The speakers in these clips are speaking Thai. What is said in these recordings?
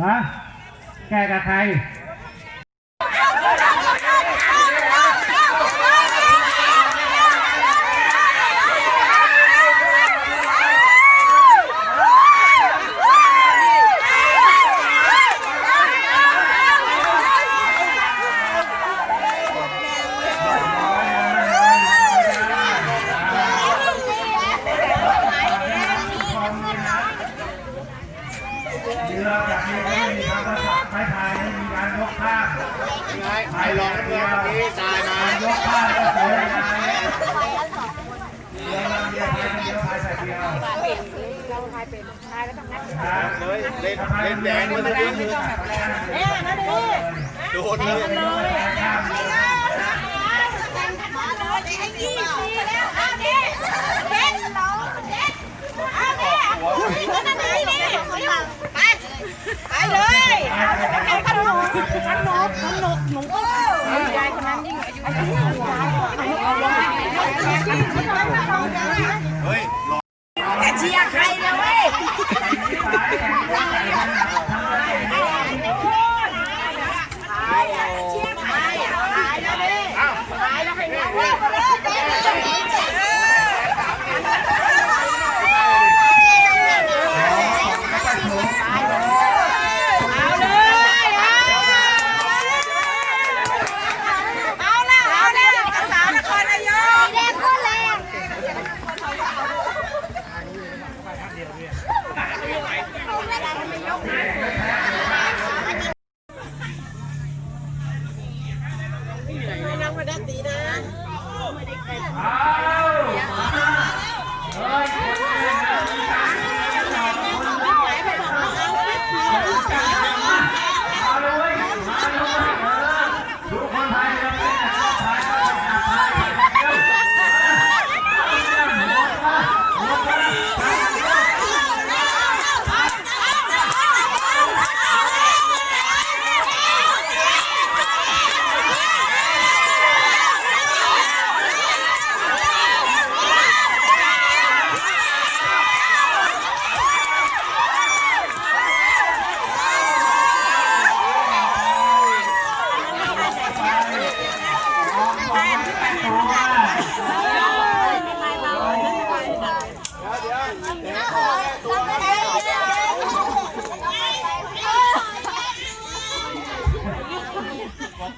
ฮะแกกับใคร เรือจากนี้ไม่มีทางประสาทไม้พายไม่มีการยกข้าม ไงใครลองเรือเมื่อกี้ตายมา ยกข้ามก็เสียดายเรือลำเดียวพายเดียวพายใส่เดียว เลยเล่นเล่นแดงมันจะดิ้นโดนเลยไปเลยขนมขนมขนมหนูยายคนนั้นยิ่งอายุเลงเฮ้ยลองแต่เชียร์ ใครนะเว้ยตายอะเชียร์ใครอะตายแล้วดิตายแล้วให้แม่เอาเลยเอาละเอาละภาษานครนายกแดงคนแรง ดูคนไทยเราเป็นคนไทยเราเป็นคนไทยเร็ว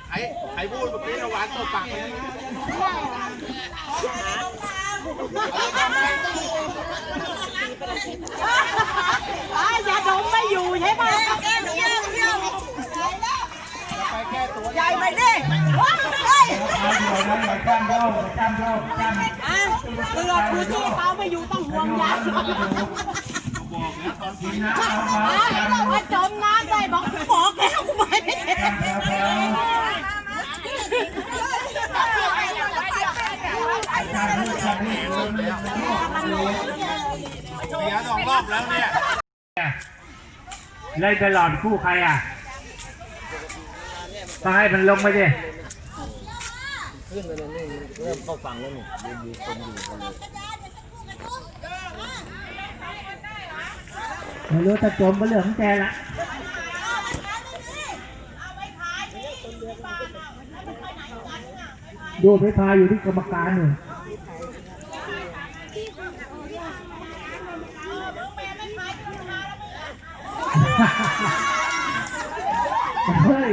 ใครใครพูดเมื่อกี้ระวันตบปากเลย อย่าดมไม่อยู่ใช่ไหมใหญ่ไปดิเอาอยู่นะอย่าจ้ำโยกอย่าจ้ำโยกจ้ำเรือคือที่เขาไม่อยู่ต้องห่วงยากินน้ำเอามาจ้ำว่าจมน้ำได้บอกขอกแก้วไป จ้ำเร็วๆจ้ำลูกจ้ำลูก เร็วเสียสองรอบแล้วเนี่ยๆเล่นไปหลอดคู่ใครอะก็ให้มันลงไปดิขึ้นไปเลยนี่เริ่มเข้าฝั่งแล้วนี่ยืนอยู่คนอยู่คนเลยไม่รู้จะจมก็เรื่องของแกละดูไปพายอยู่ที่กรรมการหนึ่ง เฮ้ย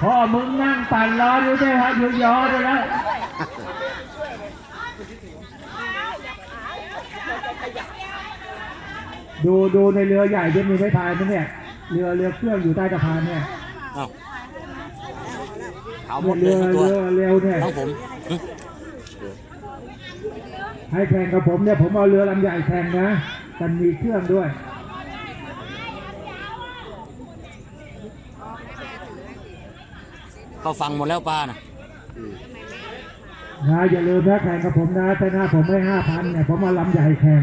พ่อมึงนั่งปั่นรออยู่ด้วยฮะอยู่ยอด้วยแล้วดูดูในเรือใหญ่จะมีไม้พายไหมเนี่ย เรือเรือเครื่องอยู่ใต้สะพานเนี่ยเอ้าเขาหมดเลเรืยอทั้งตัวเรือเร็วเนี่ย ทั้งผมหึให้แข่งกับผมเนี่ยผมเอาเรือลำใหญ่แข่งนะมันมีเครื่องด้วย เข้าฝั่งหมดแล้วป้านะนะอย่าลืมนะแข่งกับผมนะแต่หน้าผมไม่ห้าพันเนี่ยผมเอาลำใหญ่แข่ง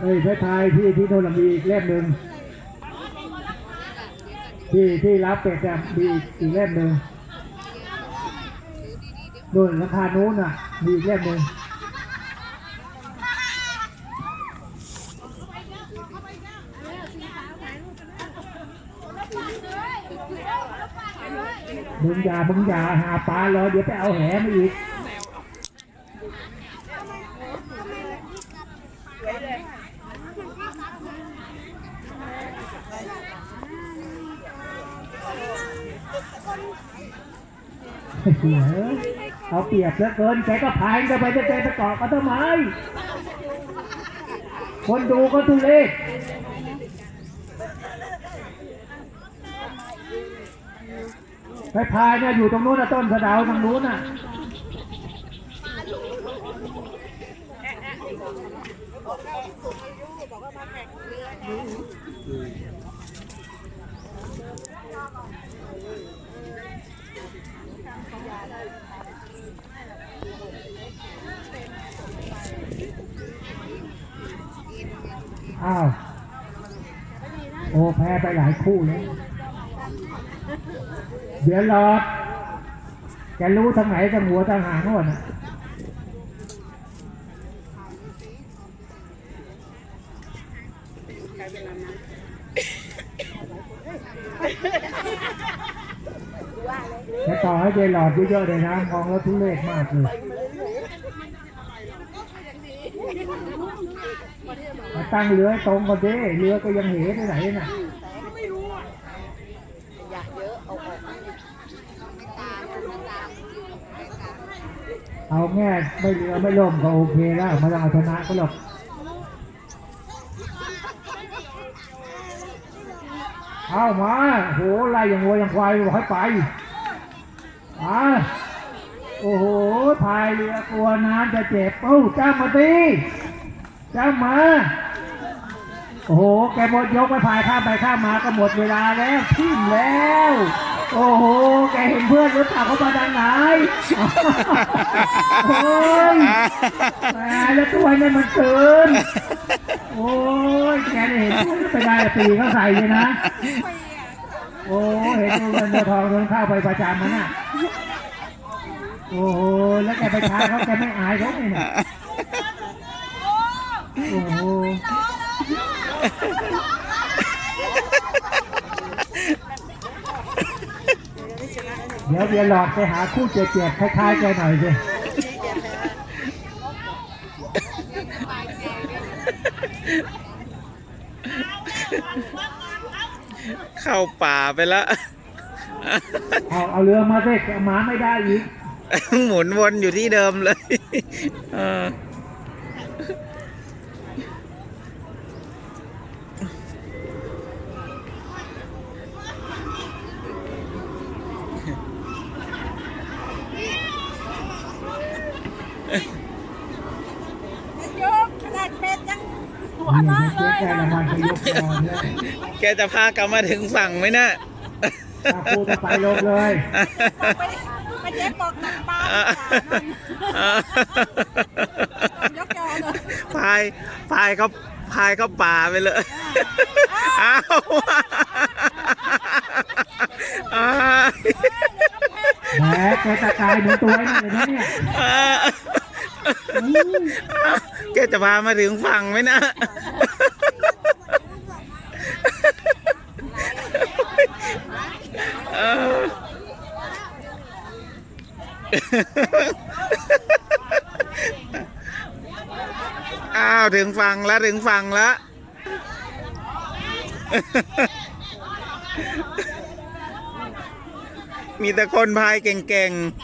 เอ้ยเพชรไทยที่ที่โนนนะมีอีกเล่มหนึ่ง ที่ที่รับเป็ดเนี่ยมีอีกเล่มหนึ่งนู่นราคานู้นอะมีอีกเล่มหนึ่งมึงอย่ามึงอย่าหาปลาเลยเดี๋ยวไปเอาแหมาอีก เอาเปรียบเหลือเกินแกก็พายกันไปจะแกไปเกาะกันทำไม คนดูก็ทุเรศไปพายเนี่ยอยู่ตรงนู้นนะต้นสะดาวตรงนู้นน่ะ อ้าว โอ้แพ้ไปหลายคู่เลย เดี๋ยวรอแกรู้ทางไหนทางหัวทางหางก่อนนะจะต่อให้เจหลอดเยอะๆเลยนะมองแล้วทุเรศมากเลย มา ตั้งเรือให้ตรงก่อนดิเรือก็ยังเหไปไหนน่ะเอาแง่ไม่เรือไม่ล่มก็โอเคแล้วไมาต้องเอาชนะก็หรอกเอามาโหไล่อย่างวัวอย่างควายบอกให้ไปมาโอ้โหพายเรือกลัวน้ำจะเจ็บเอ้าจ้ามาตีเจ้ามา โอ้โห แกหมดยกไปพายข้ามไปข้ามมาก็หมดเวลาแล้วทิ่มแล้ว โอ้โห แกเห็นเพื่อนหรือเปล่าเขามาดังไหนโอ้ยแหมแล้วตัวนี่มันเกินโอ้ยแกเห็นเพื่อนไปได้ปีเขาใส่เลยนะ โอ้เห็นตัวเงินทองโดนข้าวไปประจำมันน่ะโอ้โห แล้วแกไปท้าเขาแกไม่อายเขาเลยเนี่ยโอ้โห เดี๋ยวเบียร์หลอดไปหาคู่เจียบๆคล้ายๆแกหน่อยสิเข้าป่าไปแล้วเอาเอาเรือมาสิหมาไม่ได้อีก หมุนวนอยู่ที่เดิมเลย เออ ยกขนาดเป็ดยังหัวนี่เราะไม่เลเจ๊ยแกรางวัลจะยกนอนเลยแกจะพากลับมาถึงฝั่งไหมนะถ้าพูดจะไปลงเลยไปไปเจ๊บอกตักปลาอะยกยอเลยพายพายเขาพายเขาป่าไปเลยอ้าวอ้าวแหมแกตะกายเหมือนตัวไอ้นั่นเลยนะเนี่ย แกจะพามาถึงฝั่งไหมนะอออ้าว ถึงฝั่งแล้ว ถึงฝั่งแล้ว มีแต่คนพายเก่งๆ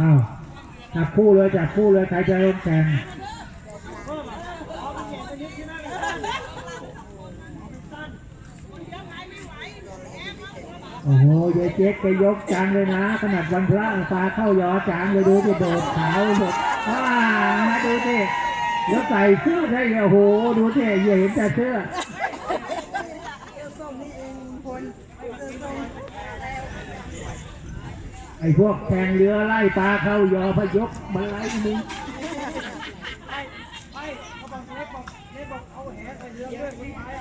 อาจับคู่เลยจับคู่เลยใครจะลงแข่งโอ้โหยายเจ๊กไปยกจานเลยนะ ขนาดวันพระปลาเข้ายอจานเลยดูที่โดดขาวหมด อ่ามาดูสิแล้วใส่เสื้อได้โอ้โห ดูสิอย่าเห็นแต่เสื้อไอ้พวกแข่งเรือไล่ปลาเข้ายอพยกมาไล่มึงเขาบอกเล็กบอกเล็กบอกเอาเรือดี๋ย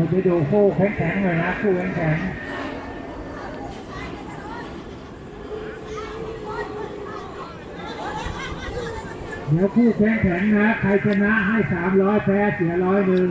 วไปดูคู่แข็งๆหน่อยนะคู่แข็งๆ เดี๋ยวคู่แข่งขันนะ ใครชนะให้สามร้อยแพ้เสียร้อยหนึ่ง